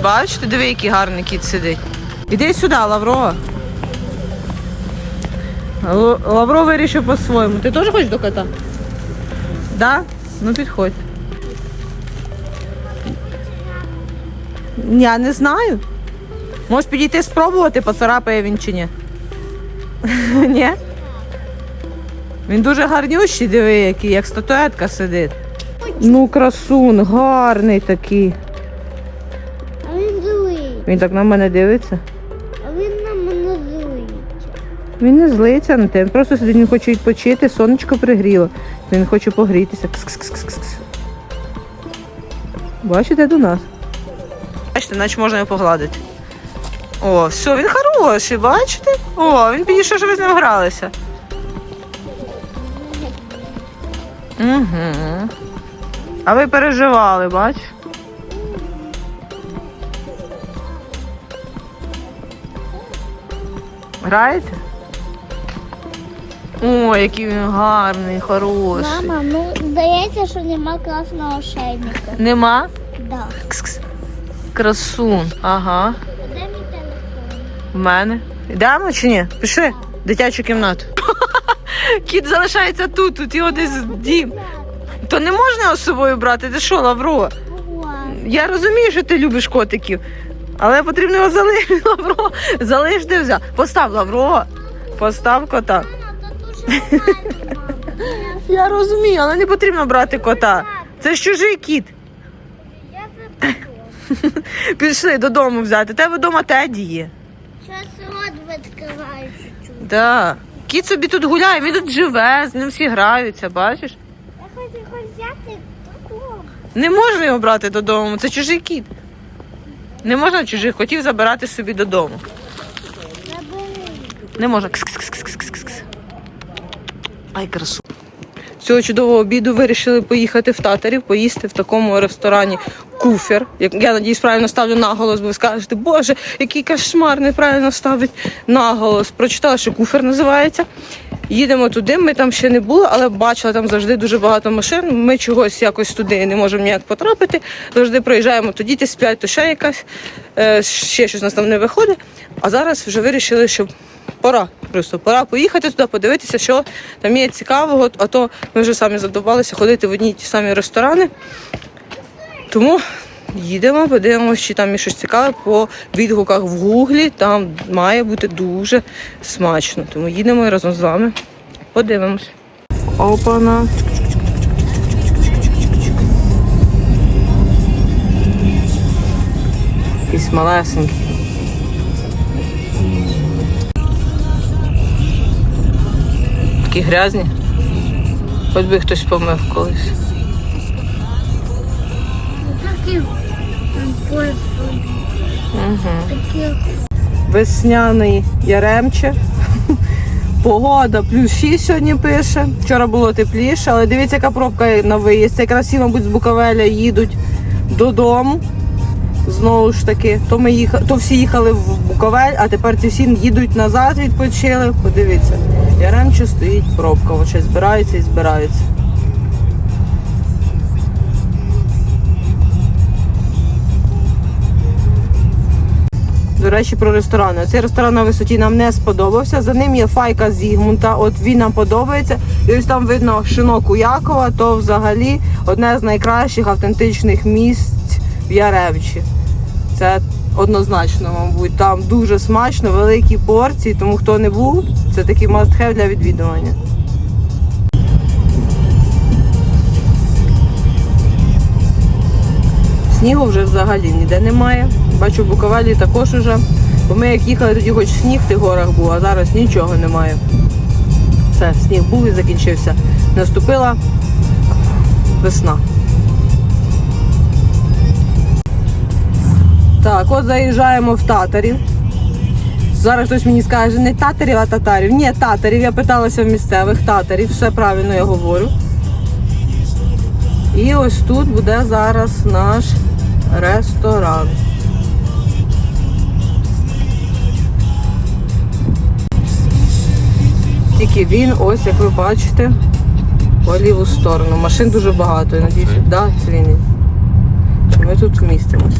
Бачите, диви, який гарний кіт сидить. Іди сюди, Лаврова. Лавро вирішив по-своєму. Ти теж хочеш до кота? Да? Ну підходь. Я не знаю. Можеш підійти спробувати, поцарапає він чи ні. Ні? Він дуже гарнющий, диви, який, як статуетка сидить. Ну, красун, гарний такий. Він так на мене дивиться. А він на мене злий. Він не злиться на те, він просто сидить, він хоче відпочити, сонечко пригріло. Він хоче погрітися. Кс-кс-кс-кс. Бачите до нас? Бачите, наче можна його погладити. О, все, він хороший, бачите? О, він підійшов, що ви з ним гралися. Угу. А ви переживали, бач? Граєте? О, який він гарний, хороший. Мама, ну здається, що нема класного ошейника. Нема? Да. Кс-кс. Красун. Ага. Де мій телефон? В мене. Йдемо чи ні? Пішли. Дитячу кімнату. Кіт залишається тут, тут його десь дім. То не можна з собою брати. Ти що, Лавро? Я розумію, що ти любиш котиків, але потрібно його залишити, Лавро. Залиш де взяв. Постав Лавро. Постав кота. Я розумію, але не потрібно брати кота. Це ж чужий кіт. Пішли додому взяти. Тебе вдома Теді є. Щось рот відкриваю чуть-чуть. Да. Кіт собі тут гуляє, він тут живе, з ним всі граються, бачиш? Я хочу його взяти додому. Не можна його брати додому, це чужий кіт. Не можна чужих котів забирати собі додому. Не можна. Кс-кс-кс-кс-кс-кс. Ай, красу. Цього чудового обіду вирішили поїхати в Татарів, поїсти в такому ресторані куфер. Як я надіюсь, правильно ставлю наголос, бо ви скажете, боже, який кошмар, неправильно ставить наголос. Прочитала, що куфер називається. Їдемо туди, ми там ще не були, але бачила там завжди дуже багато машин. Ми чогось якось туди не можемо ніяк потрапити. Завжди проїжджаємо, то діти сплять, то ще якась, е, ще щось нас там не виходить. А зараз вже вирішили, що пора. Просто пора поїхати туди, подивитися, що там є цікавого, а то ми вже самі задовбалися ходити в одні ті самі ресторани. Тому їдемо, подивимося, чи там є щось цікаве по відгуках в гуглі. Там має бути дуже смачно. Тому їдемо разом з вами. Подивимось. Опана. Якісь малесенькі. Такі грязні. Хоч би хтось помив колись. Угу. Весняний Яремче. Погода плюс 6 сьогодні пише. Вчора було тепліше, але дивіться, яка пробка на виїзд. Якраз всі, мабуть, з Буковеля їдуть додому. Знову ж таки, то ми їх... то всі їхали в Буковель, а тепер ці всі їдуть назад, відпочили. Подивіться, Яремче стоїть пробка. От щось збираються і збираються. До речі, про ресторани. Цей ресторан на висоті нам не сподобався. За ним є файка Зігмунта. От він нам подобається. І ось там видно шинок Уякова, то взагалі одне з найкращих автентичних місць в Яремчі. Це однозначно, мабуть. Там дуже смачно, великі порції, тому хто не був, це такий must-have для відвідування. Снігу вже взагалі ніде немає. Бачу, в Буковелі також уже. Бо ми як їхали, тоді хоч сніг в тих горах був, а зараз нічого немає. Все, сніг був і закінчився. Наступила весна. Так, от заїжджаємо в татарів. Зараз хтось мені скаже, не татарів, а татарів. Ні, татарів. Я питалася в місцевих татарів, все правильно я говорю. І ось тут буде зараз наш ресторан. тільки він, ось як ви бачите, по ліву сторону. Машин дуже багато, я Так, да, це він. Ми тут вмістимось.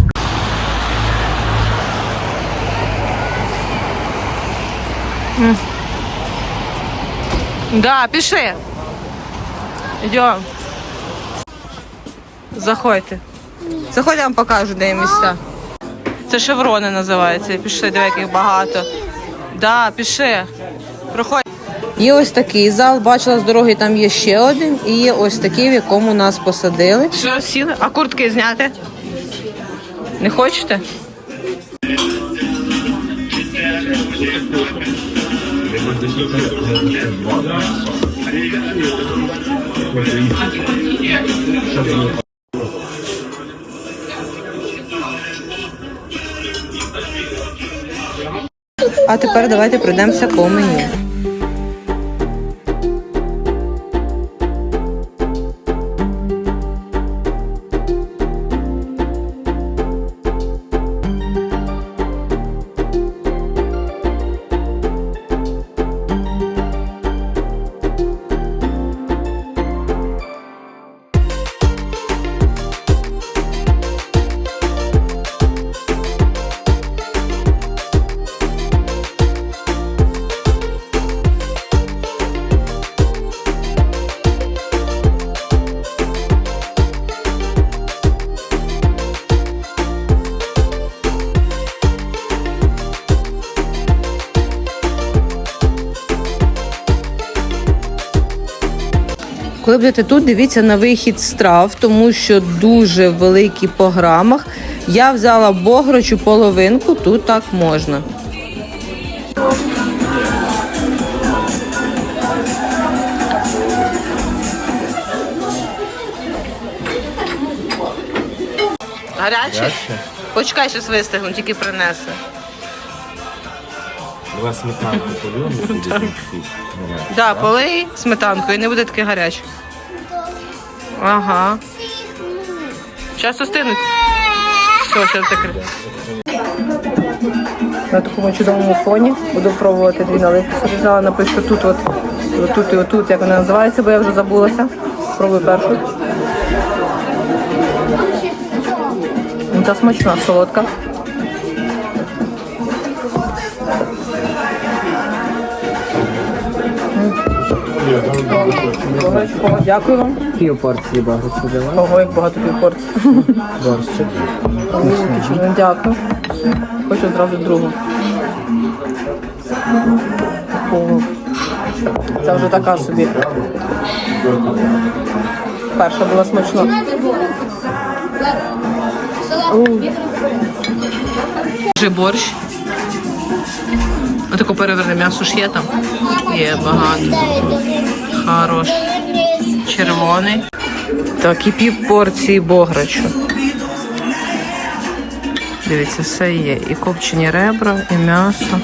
М. Да, пиши. Йдемо. Заходьте. Заходь, я вам покажу, де є місця. Це шеврони називаються, Пішли, диви, яких багато. Да, піши. Проходь. Є ось такий зал, бачила з дороги, там є ще один, і є ось такий, в якому нас посадили. Що, сіли? А куртки зняти? Не хочете? А тепер давайте пройдемося по меню. Коли тут, дивіться на вихід страв, тому що дуже великі по грамах. Я взяла бограчу половинку, тут так можна. Гаряче? Почекай, щось вистигну, тільки принесе. Давай сметанку полюємо, буде полий сметанкою, не буде таке гаряче. Ага. Зараз остинуть. Все, зараз закрити. На такому чудовому фоні буду пробувати дві наливки. Собі напишу тут, от, отут і отут, як вона називається, бо я вже забулася. Пробую першу. Це смачна, солодка. Дякую вам. Пів порції багато давай. Ого, як багато півпорцій. Борщик. Ну, Дякую. Хочу зразу другу. О, Це вже така собі. Перша була смачна. Вже борщ. Отако переверни м'ясо ж є там. Є багато. Хорош. Червоний. Так, і пів порції бограчу. Дивіться, все є. І копчені ребра, і м'ясо.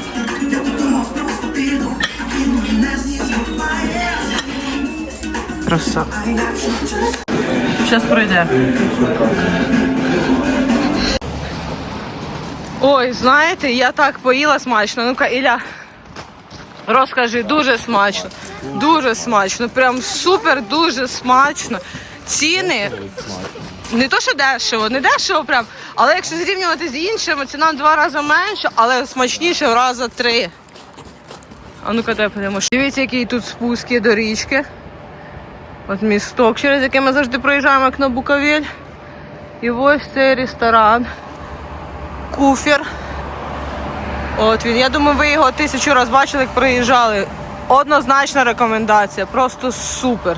Краса. Зараз пройде. Ой, знаєте, я так поїла смачно. Ну-ка, Ілля, розкажи, дуже смачно. Дуже смачно. Прям супер, дуже смачно. Ціни. Не то, що дешево, не дешево прям, але якщо зрівнювати з іншими, ціна в два рази менша, але смачніше в рази три. А ну-ка, дай подивимося. Дивіться, який тут спуск є до річки. От місток, через який ми завжди проїжджаємо, як на Буковель. І ось цей ресторан. Куфер. От він. Я думаю, ви його тисячу разів бачили, як приїжджали. Однозначна рекомендація. Просто супер.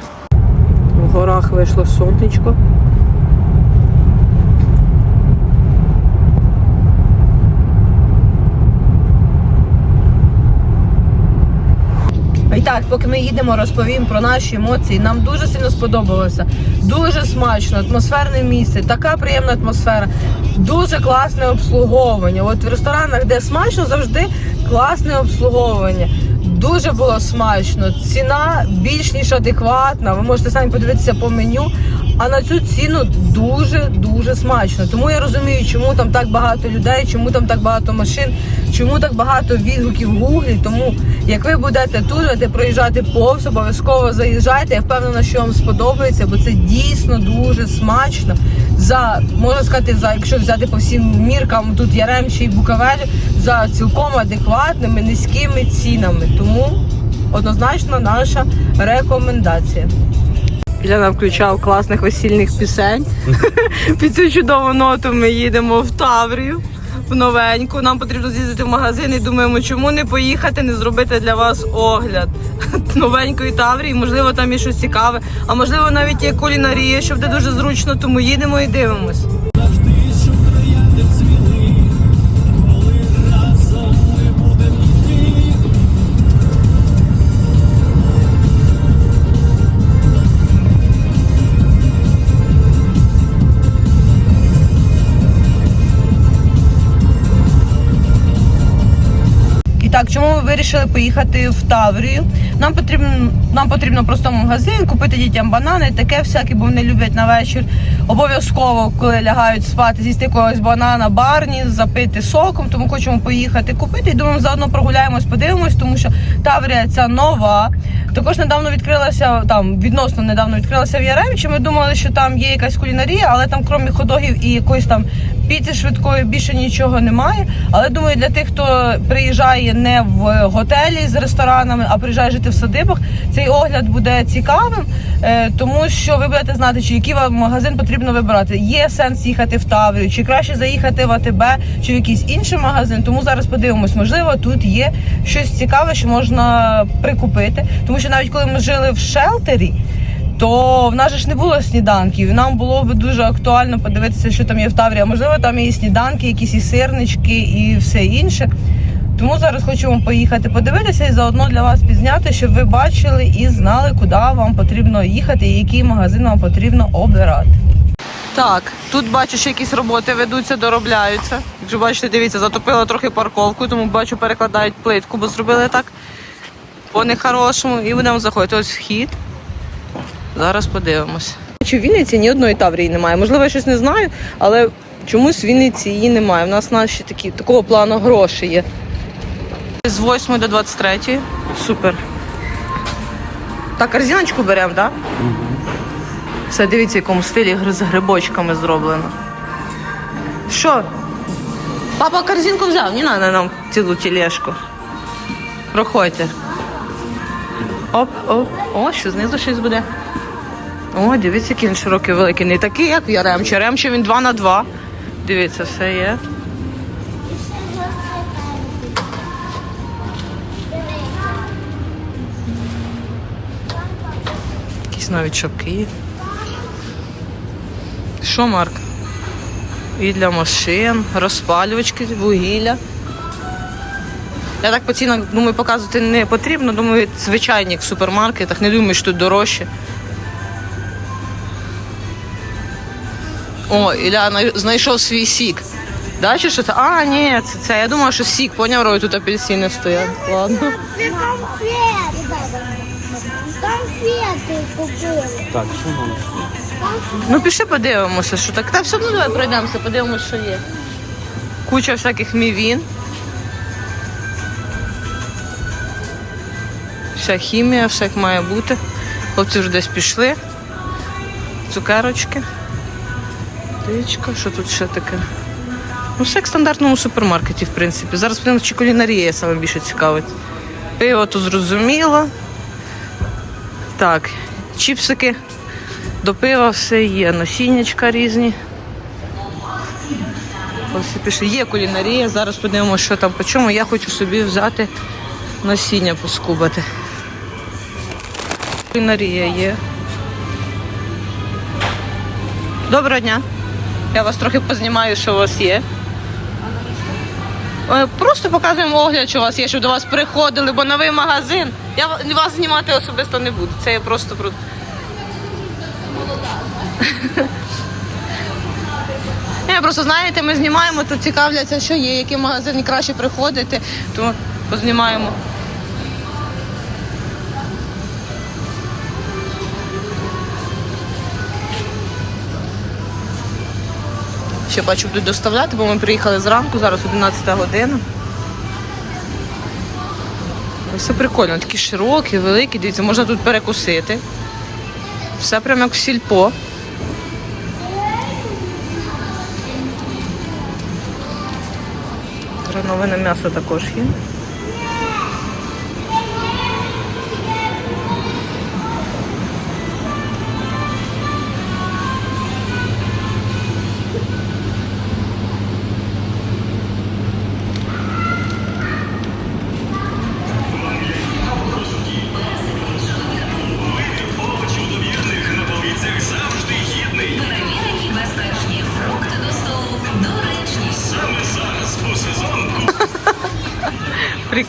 В горах вийшло сонечко. І так, поки ми їдемо, розповім про наші емоції. Нам дуже сильно сподобалося. Дуже смачно, атмосферне місце, така приємна атмосфера, дуже класне обслуговування. От в ресторанах, де смачно, завжди класне обслуговування. Дуже було смачно. Ціна більш ніж адекватна. Ви можете самі подивитися по меню. а на цю ціну дуже дуже смачно. Тому я розумію, чому там так багато людей, чому там так багато машин, чому так багато відгуків в гуглі. Тому як ви будете тут, будете проїжджати повз, обов'язково заїжджайте. Я впевнена, що вам сподобається, бо це дійсно дуже смачно. За можна сказати, за якщо взяти по всім міркам тут Яремчі і Буковель, за цілком адекватними низькими цінами. Тому однозначно наша рекомендація. Ляна включав класних весільних пісень. Під цю чудову ноту ми їдемо в Таврію. Новеньку. Нам потрібно з'їздити в магазин і думаємо, чому не поїхати, не зробити для вас огляд новенької Таврії. Можливо, там є щось цікаве, а можливо, навіть є кулінарія, що буде дуже зручно, тому їдемо і дивимось. Так, чому ми вирішили поїхати в Таврію? Нам потрібно, нам потрібно просто магазин, купити дітям банани, таке всяке, бо вони люблять на вечір. Обов'язково, колилягають спати, з'їсти якогось банана, барні, запити соком, тому хочемо поїхати купити. І думаємо, заодно прогуляємось, подивимось, тому що Таврія ця нова. Також недавно відкрилася там, відносно недавно відкрилася в Яремчі. Ми думали, що там є якась кулінарія, але там, крім ходогів і якоїсь там піці швидкої, більше нічого немає. Але думаю, для тих, хто приїжджає не в готелі з ресторанами, а приїжджає жити в садибах, цей огляд буде цікавим, е, тому що ви будете знати, чи який вам магазин потрібно вибирати. Є сенс їхати в Таврію, чи краще заїхати в АТБ, чи в якийсь інший магазин. Тому зараз подивимось, можливо, тут є щось цікаве, що можна прикупити. Тому що навіть коли ми жили в шелтері. То в нас же ж не було сніданків. Нам було б дуже актуально подивитися, що там є в Таврі. А можливо, там є сніданки, якісь і сирнички, і все інше. Тому зараз хочемо поїхати подивитися і заодно для вас підзняти, щоб ви бачили і знали, куди вам потрібно їхати і який магазин вам потрібно обирати. Так, тут бачу, що якісь роботи ведуться, доробляються. Якщо бачите, дивіться, затопило трохи парковку, тому бачу, перекладають плитку, бо зробили так по нехорошому. І будемо заходити. Ось вхід. Зараз подивимось. Чи в Вінниці ні одної таврії немає? Можливо, я щось не знаю, але чомусь в Вінниці її немає. У нас наші такі такого плану гроші є. З 8 до 23. Супер. Так, корзиночку беремо, так? Все, дивіться, в якому стилі з грибочками зроблено. Що? Папа корзинку взяв, не треба нам цілу тележку. Проходьте. Оп, оп. О, що знизу щось буде. О, дивіться, який він широкий великий. Не такий, як в Яремчі. Яремчі він 2 на 2. Дивіться, все є. Якісь навіть шапки. Що, Марк? І для машин, розпалювачки, вугілля. Я так по цінах думаю, показувати не потрібно. Думаю, звичайні в супермаркетах. Не думаю, що тут дорожче. О, Ілля знайшов свій сік. Да, чи що це? А, ні, це, це. Я думала, що сік, поняв, Рой, тут апельсини стоять. Ладно. Це конфети. Конфети купили. Так, що нам? Ну пішли подивимося, що так. Та все одно давай пройдемося, подивимося, що є. Куча всяких мівін. Вся хімія, все як має бути. Хлопці вже десь пішли. Цукерочки. Тичка, що тут ще таке? Ну, все як в стандартному супермаркеті, в принципі. Зараз подивимося, чи кулінарія саме більше цікавить. Пиво тут зрозуміло. Так, чіпсики. До пива все є, насіннячка різні. Ось пише, є кулінарія. Зараз подивимося, що там по чому. Я хочу собі взяти насіння поскубати. Кулінарія є. Доброго дня. Я вас трохи познімаю, що у вас є. Е, Просто показуємо огляд, що у вас є, щоб до вас приходили, бо новий магазин. Я вас знімати особисто не буду. Це я просто про. Ні, просто знаєте, ми знімаємо, то цікавляться, що є, який магазин краще приходити, то познімаємо. Ще бачу, будуть доставляти, бо ми приїхали зранку, зараз 11 година. Все прикольно, такі широкі, великі, дивіться, можна тут перекусити. Все прямо як в сільпо. Треноване м'ясо також є.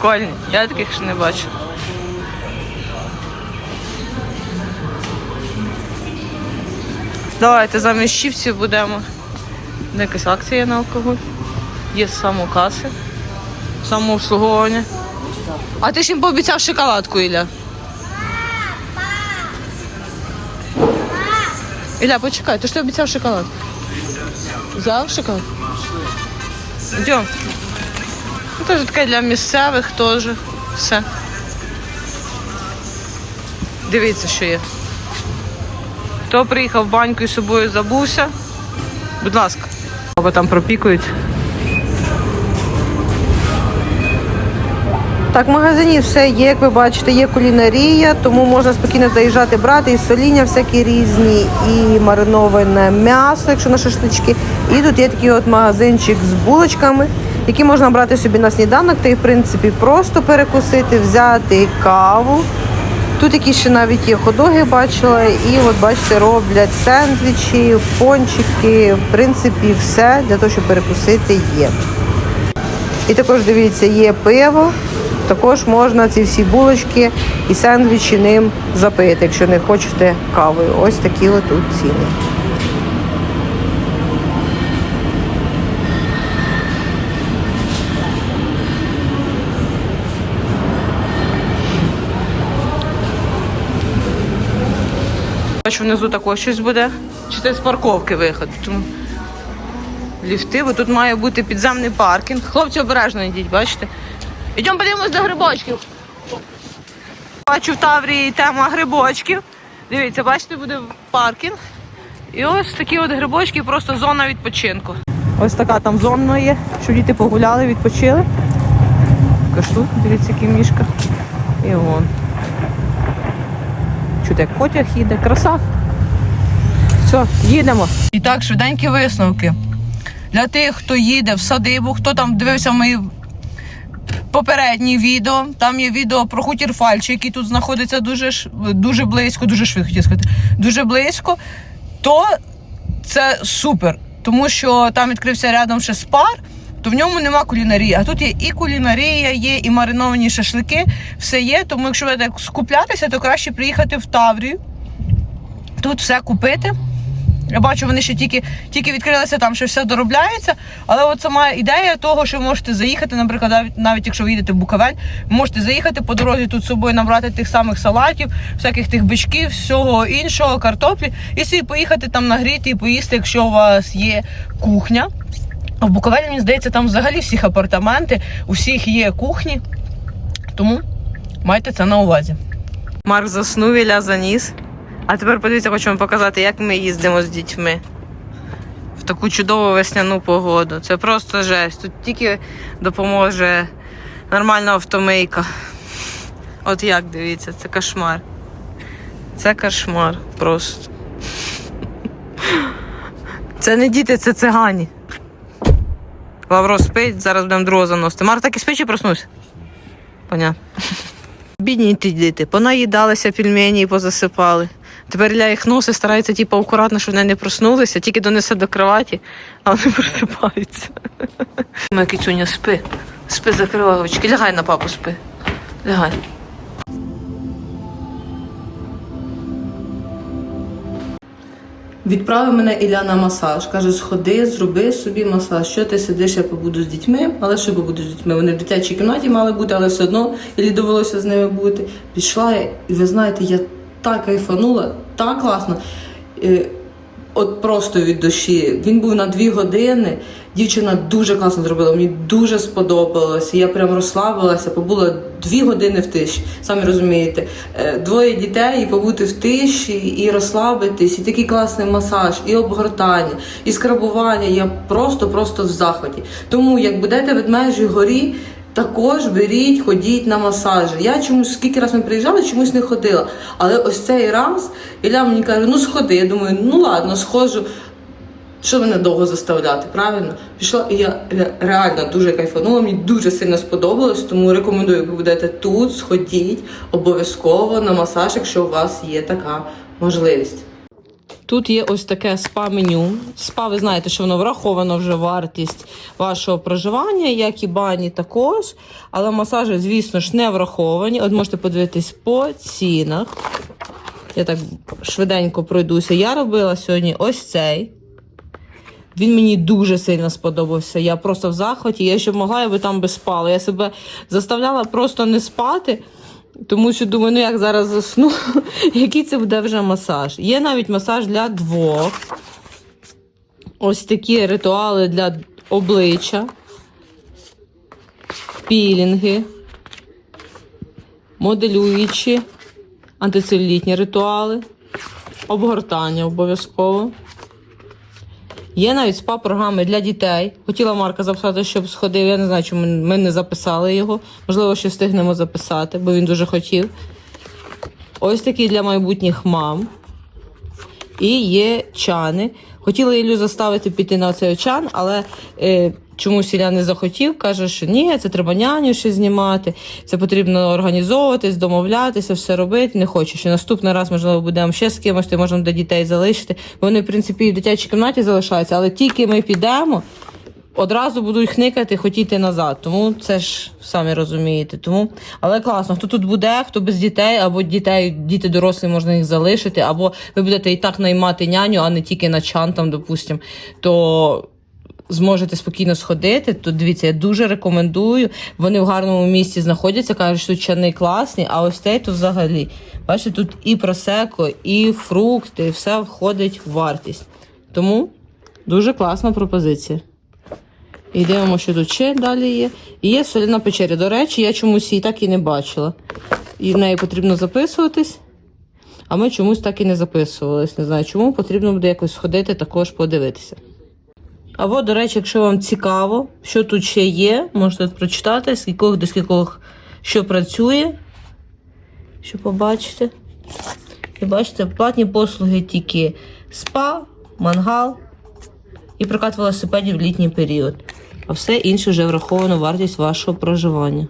Прикольні. Я таких ще не бачу. Давайте замість чіпсів будемо. Якась акція на алкоголь. Є самокаси, самообслуговування. А ти ж їм пообіцяв шоколадку, Ілля. Ілля, почекай, ти ж ти обіцяв шоколад. Взяв шоколад? Йдем. Теж таке для місцевих теж. Все. Дивіться, що є. Хто приїхав в баньку і з собою забувся? Будь ласка. Або там пропікують. Так, в магазині все є, як ви бачите, є кулінарія, тому можна спокійно заїжджати, брати і соління всякі різні, і мариноване м'ясо, якщо на шашлички. І тут є такий от магазинчик з булочками, які можна брати собі на сніданок, та й в принципі просто перекусити, взяти каву. Тут якісь ще навіть є ходоги бачила, і от бачите, роблять сендвічі, пончики, в принципі, все для того, щоб перекусити є. І також дивіться, є пиво. Також можна ці всі булочки і сендвічі ним запити, якщо не хочете кавою. Ось такі от тут ціни. Бачу, внизу також щось буде. Чи це з парковки виход? Ліфти, бо тут має бути підземний паркінг. Хлопці обережно йдіть, бачите? Йдемо подивимось до грибочків. Бачу в Таврії тема грибочків. Дивіться, бачите, буде паркінг. І ось такі от грибочки, просто зона відпочинку. Ось така там зона є, щоб діти погуляли, відпочили. Кашту, дивіться, який мішка. І вон. Чути, як потяг їде, краса. Все, їдемо. І так, швиденькі висновки. Для тих, хто їде в садибу, хто там дивився мої попередні відео. Там є відео про хутір Фальчі, який тут знаходиться дуже, дуже близько, дуже швидко хотів сказати, дуже близько, то це супер. Тому що там відкрився рядом ще спар, то в ньому нема кулінарії. А тут є і кулінарія, є, і мариновані шашлики, все є. Тому якщо ви так скуплятися, то краще приїхати в Таврію. Тут все купити. Я бачу, вони ще тільки, тільки відкрилися, там ще все доробляється. Але от сама ідея того, що ви можете заїхати, наприклад, навіть, навіть якщо ви їдете в Буковель, ви можете заїхати по дорозі тут з собою набрати тих самих салатів, всяких тих бичків, всього іншого, картоплі, і собі поїхати там нагріти і поїсти, якщо у вас є кухня. В Буковелі, мені здається, там взагалі всіх апартаменти, у всіх є кухні. Тому майте це на увазі. Марк заснув, Ілля заніс. А тепер подивіться, хочу вам показати, як ми їздимо з дітьми в таку чудову весняну погоду. Це просто жесть. Тут тільки допоможе нормальна автомийка. От як дивіться, це кошмар. Це кошмар просто. Це не діти, це цигані. Лавро спить, зараз будемо другого заносити. Мар, так і спить чи проснувся? Понятно. Бідні ті діти, понаїдалися пельмені і позасипали. Тепер ля їх носи старається типу, акуратно, щоб вони не проснулися, тільки донесе до кроваті, а вони просипаються. Моя кицюня, спи. Спи, закривай очки. Лягай на папу, спи. Лягай. Відправив мене Ілля на масаж. Каже, сходи, зроби собі масаж. Що ти сидиш, я побуду з дітьми, але що побуду з дітьми? Вони в дитячій кімнаті мали бути, але все одно Іллі довелося з ними бути. Пішла, і ви знаєте, я так кайфанула, так класно. От просто від душі. Він був на дві години. Дівчина дуже класно зробила. Мені дуже сподобалося. Я прям розслабилася, побула дві години в тиші. Самі розумієте, Е, двоє дітей побути в тиші, і розслабитись, і такий класний масаж, і обгортання, і скрабування. Я просто-просто в захваті. Тому як будете в Ведмежій горі. Також беріть, ходіть на масажі. Я чомусь скільки раз ми приїжджали, чомусь не ходила. Але ось цей раз Ілля мені каже, ну сходи. Я думаю, ну ладно, схожу. Що мене довго заставляти, правильно? Пішла, і я реально дуже кайфанула, мені дуже сильно сподобалось, тому рекомендую, як ви будете тут, сходіть обов'язково на масаж, якщо у вас є така можливість. Тут є ось таке спа-меню. Спа, ви знаєте, що воно враховано вже вартість вашого проживання, як і бані також. Але масажі, звісно ж, не враховані. От можете подивитись по цінах. Я так швиденько пройдуся. Я робила сьогодні ось цей. Він мені дуже сильно сподобався. Я просто в захваті. Я ще могла, я би там би спала. Я себе заставляла просто не спати. Тому що думаю, ну як зараз засну, який це буде вже масаж. Є навіть масаж для двох. Ось такі ритуали для обличчя, пілінги, моделюючі, антицелюлітні ритуали, обгортання обов'язково. Є навіть спа-програми для дітей. Хотіла Марка записати, щоб сходив. Я не знаю, чому ми не записали його. Можливо, ще встигнемо записати, бо він дуже хотів. Ось такий для майбутніх мам. І є чани. Хотіла Ілю заставити піти на цей чан, але е, чомусь Ілля не захотів. Каже, що ні, це треба няню ще знімати, це потрібно організовуватись, домовлятися, все робити. Не хочу. Що наступний раз, можливо, будемо ще з кимось, то можна до дітей залишити. Вони, в принципі, і в дитячій кімнаті залишаються, але тільки ми підемо. Одразу будуть хникати, хотіти назад. Тому це ж самі розумієте. Тому, але класно, хто тут буде, хто без дітей, або дітей, діти дорослі можна їх залишити, або ви будете і так наймати няню, а не тільки на чан, там, допустим, то зможете спокійно сходити. То дивіться, я дуже рекомендую. Вони в гарному місці знаходяться, кажуть, що чани класні, а ось цей то взагалі. Бачите, тут і просеко, і фрукти, все входить в вартість. Тому дуже класна пропозиція. І дивимо, що тут ще далі є. І є соляна печеря. До речі, я чомусь її так і не бачила. І в неї потрібно записуватись, а ми чомусь так і не записувались. Не знаю чому, потрібно буде якось сходити, також подивитися. А от, до речі, якщо вам цікаво, що тут ще є, можете прочитати, з кількох до скількох що працює, що побачите. І бачите, платні послуги тільки спа, мангал і прокат велосипедів в літній період. А все інше вже враховано вартість вашого проживання.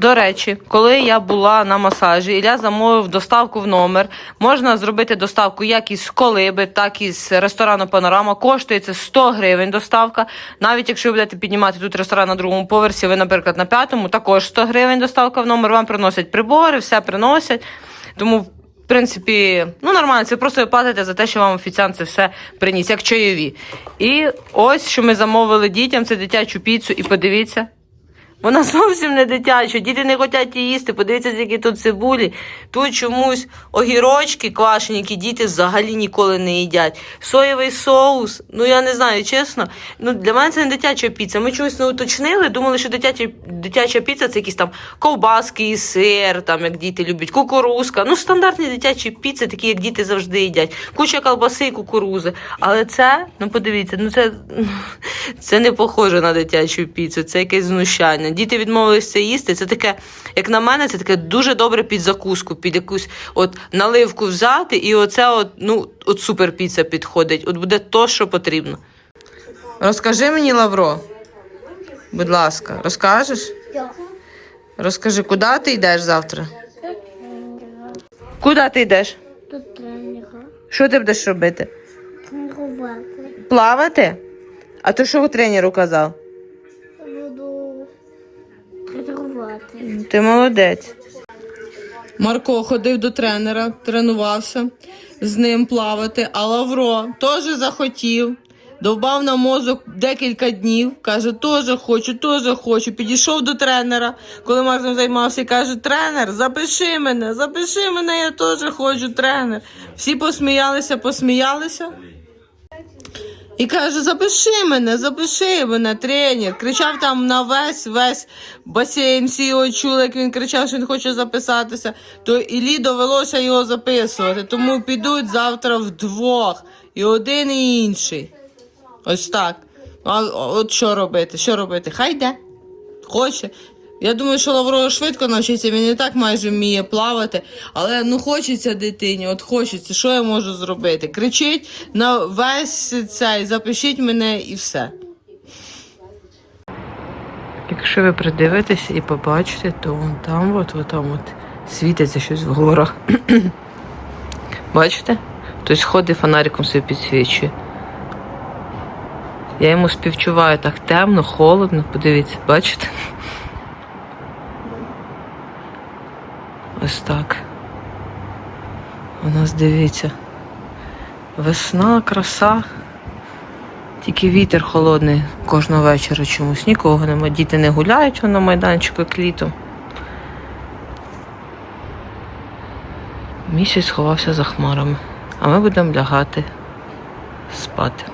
До речі, коли я була на масажі, Ілля замовив доставку в номер. Можна зробити доставку як із колиби, так і з ресторану Панорама. Коштує це 100 гривень доставка. Навіть якщо ви будете піднімати тут ресторан на другому поверсі, ви, наприклад, на п'ятому, також 100 гривень доставка в номер. Вам приносять прибори, все приносять. Тому, в принципі, ну нормально, це просто ви платите за те, що вам офіціант це все приніс, як чайові. І ось що ми замовили дітям, це дитячу піцу, і подивіться. Вона зовсім не дитяча, діти не хочуть її їсти. Подивіться, скільки тут цибулі. Тут чомусь огірочки квашені, які діти взагалі ніколи не їдять. Соєвий соус. Ну я не знаю, чесно. Ну для мене це не дитяча піца. Ми чогось не уточнили. Думали, що дитяча, дитяча піца це якісь там ковбаски і сир, там як діти люблять, кукурузка. Ну, стандартні дитячі піци, такі як діти завжди їдять. Куча колбаси і кукурузи. Але це, ну подивіться, ну це, це не похоже на дитячу піцу, це якесь знущання. Діти відмовилися їсти. Це таке, як на мене, це таке дуже добре під закуску, під якусь от наливку взяти, і оце от, ну, от супер піца підходить. От буде то, що потрібно. Розкажи мені, Лавро, будь ласка, розкажеш? Розкажи, куди ти йдеш завтра? Куди ти йдеш? Тут тренера. Що ти будеш робити? Тренувати. Плавати? А то що тренеру казав? Ти молодець. Марко ходив до тренера, тренувався з ним плавати, а Лавро теж захотів. довбав на мозок декілька днів. Каже, теж хочу, теж хочу. Підійшов до тренера, коли Максим займався, і каже: тренер, запиши мене, запиши мене, я теж хочу, тренер. Всі посміялися, посміялися. І каже, запиши мене, запиши мене, тренер. Кричав там на весь весь басейн, всі його чули, як він кричав, що він хоче записатися. То Іллі довелося його записувати. Тому підуть завтра вдвох. І один, і інший. Ось так. А от що робити? Що робити? Хай йде. Хоче. Я думаю, що Лавро швидко навчиться, він і так майже вміє плавати, але ну хочеться дитині, от хочеться, що я можу зробити? Кричить на весь цей, запишіть мене і все. Якщо ви придивитеся і побачите, то вон там, от, от там от світиться щось в горах. Бачите? Хтось ходить фонариком собі підсвічує. Я йому співчуваю так темно, холодно. Подивіться, бачите? Ось так. У нас дивіться. Весна, краса. Тільки вітер холодний кожного вечора чомусь. Нікого нема. Діти не гуляють на майданчику як літом. Місяць сховався за хмарами, а ми будемо лягати спати.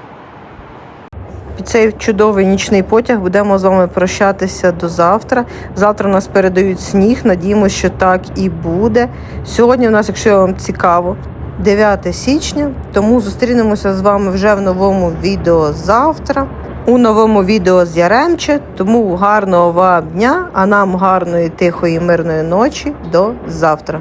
Цей чудовий нічний потяг будемо з вами прощатися до завтра. Завтра нас передають сніг. Надіємося, що так і буде. Сьогодні у нас, якщо вам цікаво, 9 січня. Тому зустрінемося з вами вже в новому відео завтра. У новому відео з Яремче. Тому гарного вам дня, а нам гарної, тихої, мирної ночі. До завтра.